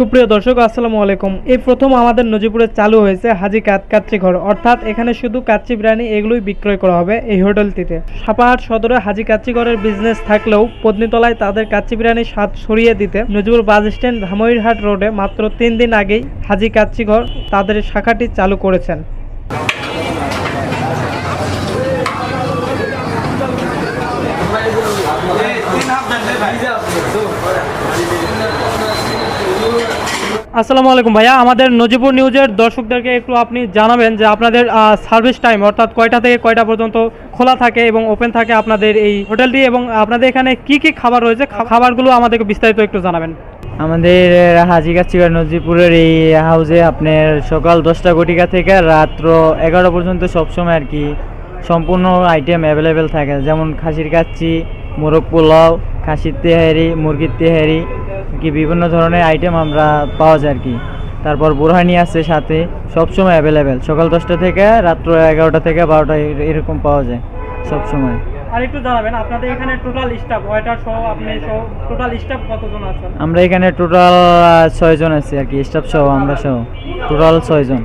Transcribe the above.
সুপ্রিয় দর্শক, আসসালামু আলাইকুম। এই প্রথম আমাদের নজিপুরে চালু হয়েছে হাজি কাত কাচ্চি ঘর। অর্থাৎ এখানে শুধু কাচ্চি বিরিয়ানি এগুলোই বিক্রয় করা হবে এই হোটেলটিতে। সাপাহাট সদরে হাজি কাচ্চি ঘরের বিজনেস থাকলেও পত্নীতলায় তাদের কাচ্চি বিরিয়ানির স্বাদ ছড়িয়ে দিতে নজিপুর বাস স্ট্যান্ড ধামইরহাট রোডে মাত্র তিন দিন আগেই হাজি কাচ্চি ঘর তাদের শাখাটি চালু করেছেন। আসসালামু আলাইকুম ভাইয়া। আমাদের নজিপুর নিউজের দর্শকদেরকে একটু আপনি জানাবেন যে আপনাদের সার্ভিস টাইম অর্থাৎ কয়টা থেকে কয়টা পর্যন্ত খোলা থাকে এবং ওপেন থাকে আপনাদের এই হোটেলটি এবং আপনাদের এখানে কি কি খাবার রয়েছে? খাবারগুলো আমাদেরকে বিস্তারিত একটু জানাবেন। আমাদের হাজিগাছিগা নজিপুরের এই হাউসে আপনার সকাল দশটা ঘটিকা থেকে রাত্র এগারো পর্যন্ত সবসময় আর কি সম্পূর্ণ আইটেম অ্যাভেলেবেল থাকে। যেমন খাসির কাচ্চি, মোরগ পোলাও, খাসির তেহারি, মুরগির তেহারি কি বিভিন্ন ধরনের আইটেম আমরা পাওয়া যায় আর কি। তারপর বুরহানি আছে সাথে সবসময় অ্যাভেলেবেল সকাল দশটা থেকে রাত্র এগারোটা থেকে বারোটা এরকম পাওয়া যায় সবসময়। আর একটু জানাবেন আপনাদের এখানে টোটাল স্টাফ ওয়েটার সহ আপনি সহ টোটাল স্টাফ কতজন আছেন? আমরা এখানে টোটাল ছয়জন আছি আর কি স্টাফ সহ আমরা সহ। টোটাল ছয়জন